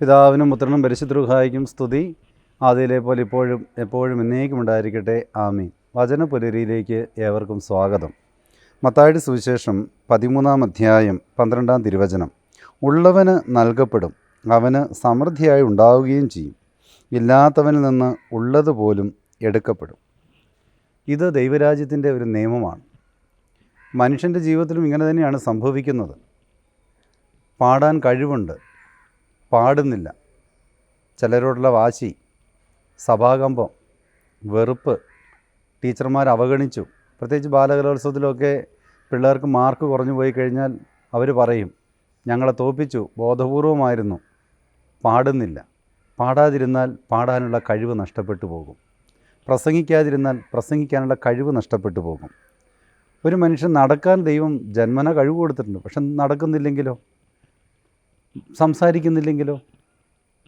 പിതാവിനും പുത്രനും പരിശുദ്ധൃഹായിക്കും സ്തുതി. ആദ്യയിലെ പോലെ ഇപ്പോഴും എപ്പോഴും എന്നേക്കും ഉണ്ടായിരിക്കട്ടെ. ആമീൻ. വചനപുലരിയിലേക്ക് ഏവർക്കും സ്വാഗതം. മത്തായുടെ സുവിശേഷം പതിമൂന്നാം അധ്യായം പന്ത്രണ്ടാം തിരുവചനം. ഉള്ളവന് നൽകപ്പെടും അവന് സമൃദ്ധിയായി ഉണ്ടാവുകയും ചെയ്യും. ഇല്ലാത്തവനിൽ നിന്ന് ഉള്ളതുപോലും എടുക്കപ്പെടും. ഇത് ദൈവരാജ്യത്തിന്റെ ഒരു നിയമമാണ്. മനുഷ്യന്റെ ജീവിതത്തിലും ഇങ്ങനെ തന്നെയാണ് സംഭവിക്കുന്നത്. പാടാൻ കഴിവുണ്ട് പാടുന്നില്ല. ചിലരോടുള്ള വാശി സഭാകമ്പം വെറുപ്പ് ടീച്ചർമാർ അവഗണിച്ചു. പ്രത്യേകിച്ച് ബാലകലോത്സവത്തിലൊക്കെ പിള്ളേർക്ക് മാർക്ക് കുറഞ്ഞു പോയി കഴിഞ്ഞാൽ അവർ പറയും ഞങ്ങളെ തോൽപ്പിച്ചു ബോധപൂർവമായിരുന്നു. പാടുന്നില്ല. പാടാതിരുന്നാൽ പാടാനുള്ള കഴിവ് നഷ്ടപ്പെട്ടു പോകും. പ്രസംഗിക്കാതിരുന്നാൽ പ്രസംഗിക്കാനുള്ള കഴിവ് നഷ്ടപ്പെട്ടു പോകും. ഒരു മനുഷ്യൻ നടക്കാൻ ദൈവം ജന്മന കഴിവ് കൊടുത്തിട്ടുണ്ട്. പക്ഷെ നടക്കുന്നില്ലെങ്കിലോ? സംസാരിക്കുന്നില്ലെങ്കിലോ?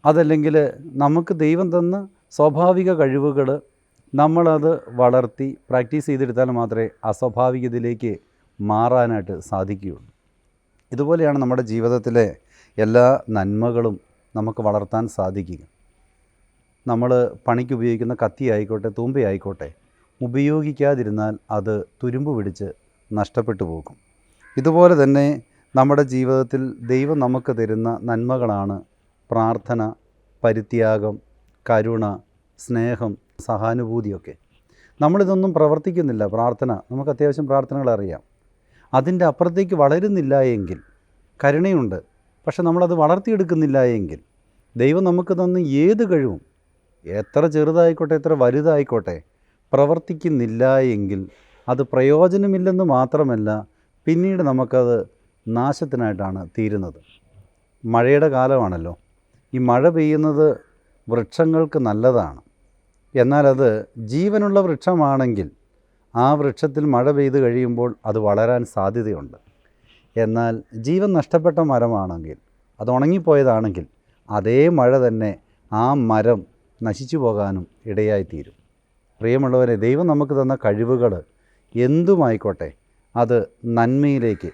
അതല്ലെങ്കിൽ നമുക്ക് ദൈവം തന്ന സ്വാഭാവിക കഴിവുകൾ നമ്മളത് വളർത്തി പ്രാക്ടീസ് ചെയ്തെടുത്താൽ മാത്രമേ അസ്വാഭാവികതയിലേക്ക് മാറാനായിട്ട് സാധിക്കുകയുള്ളൂ. ഇതുപോലെയാണ് നമ്മുടെ ജീവിതത്തിലെ എല്ലാ നന്മകളും നമുക്ക് വളർത്താൻ സാധിക്കുക. നമ്മൾ പണിക്ക് ഉപയോഗിക്കുന്ന കത്തി ആയിക്കോട്ടെ തൂമ്പയായിക്കോട്ടെ ഉപയോഗിക്കാതിരുന്നാൽ അത് തുരുമ്പ് പിടിച്ച് നഷ്ടപ്പെട്ടു പോകും. ഇതുപോലെ തന്നെ നമ്മുടെ ജീവിതത്തിൽ ദൈവം നമുക്ക് തരുന്ന നന്മകളാണ് പ്രാർത്ഥന പരിത്യാഗം കരുണ സ്നേഹം സഹാനുഭൂതിയൊക്കെ. നമ്മളിതൊന്നും പ്രവർത്തിക്കുന്നില്ല പ്രാർത്ഥന. നമുക്ക് അത്യാവശ്യം പ്രാർത്ഥനകൾ അറിയാം. അതിന്റെ അപ്പുറത്തേക്ക് വളരുന്നില്ല എങ്കിൽ കരുണയുണ്ട്. പക്ഷെ നമ്മളത് വളർത്തിയെടുക്കുന്നില്ല എങ്കിൽ ദൈവം നമുക്ക് തന്ന ഏത് കഴിവും എത്ര ചെറുതായിക്കോട്ടെ എത്ര വലുതായിക്കോട്ടെ പ്രവർത്തിക്കുന്നില്ല എങ്കിൽ അത് പ്രയോജനമില്ലെന്ന് മാത്രമല്ല പിന്നീട് നമുക്കത് നാശത്തിനായിട്ടാണ് തീരുന്നത്. മഴയുടെ കാലമാണല്ലോ. ഈ മഴ പെയ്യുന്നത് വൃക്ഷങ്ങൾക്ക് നല്ലതാണ്. എന്നാൽ അത് ജീവനുള്ള വൃക്ഷമാണെങ്കിൽ ആ വൃക്ഷത്തിൽ മഴ പെയ്ത് കഴിയുമ്പോൾ അത് വളരാൻ സാധ്യതയുണ്ട്. എന്നാൽ ജീവൻ നഷ്ടപ്പെട്ട മരമാണെങ്കിൽ അത് ഉണങ്ങിപ്പോയതാണെങ്കിൽ അതേ മഴ തന്നെ ആ മരം നശിച്ചു പോകാനും ഇടയായിത്തീരും. പ്രിയമുള്ളവരെ ദൈവം നമുക്ക് തന്ന കഴിവുകൾ എന്തുമായിക്കോട്ടെ അത് നന്മയിലേക്ക്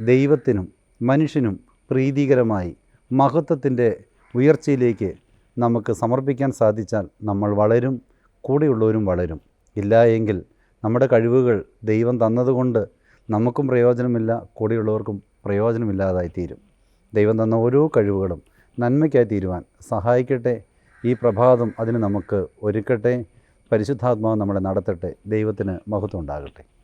ദൈവത്തിനും മനുഷ്യനും പ്രീതികരമായി മഹത്വത്തിന്റെ ഉയർച്ചയിലേക്ക് നമുക്ക് സമർപ്പിക്കാൻ സാധിച്ചാൽ നമ്മൾ വളരും കൂടെയുള്ളവരും വളരും. ഇല്ല എങ്കിൽ നമ്മുടെ കഴിവുകൾ ദൈവം തന്നതുകൊണ്ട് നമുക്കും പ്രയോജനമില്ല കൂടെയുള്ളവർക്കും പ്രയോജനമില്ലാതായി തീരും ദൈവം തന്ന ഓരോ കഴിവുകളും നന്മയ്ക്കായി തീരുവാൻ സഹായിക്കട്ടെ. ഈ പ്രഭാതം അതിന് നമുക്ക് ഒരുക്കട്ടെ. പരിശുദ്ധാത്മാവ് നമ്മളെ നടത്തട്ടെ. ദൈവത്തിന് മഹത്വം ഉണ്ടാകട്ടെ.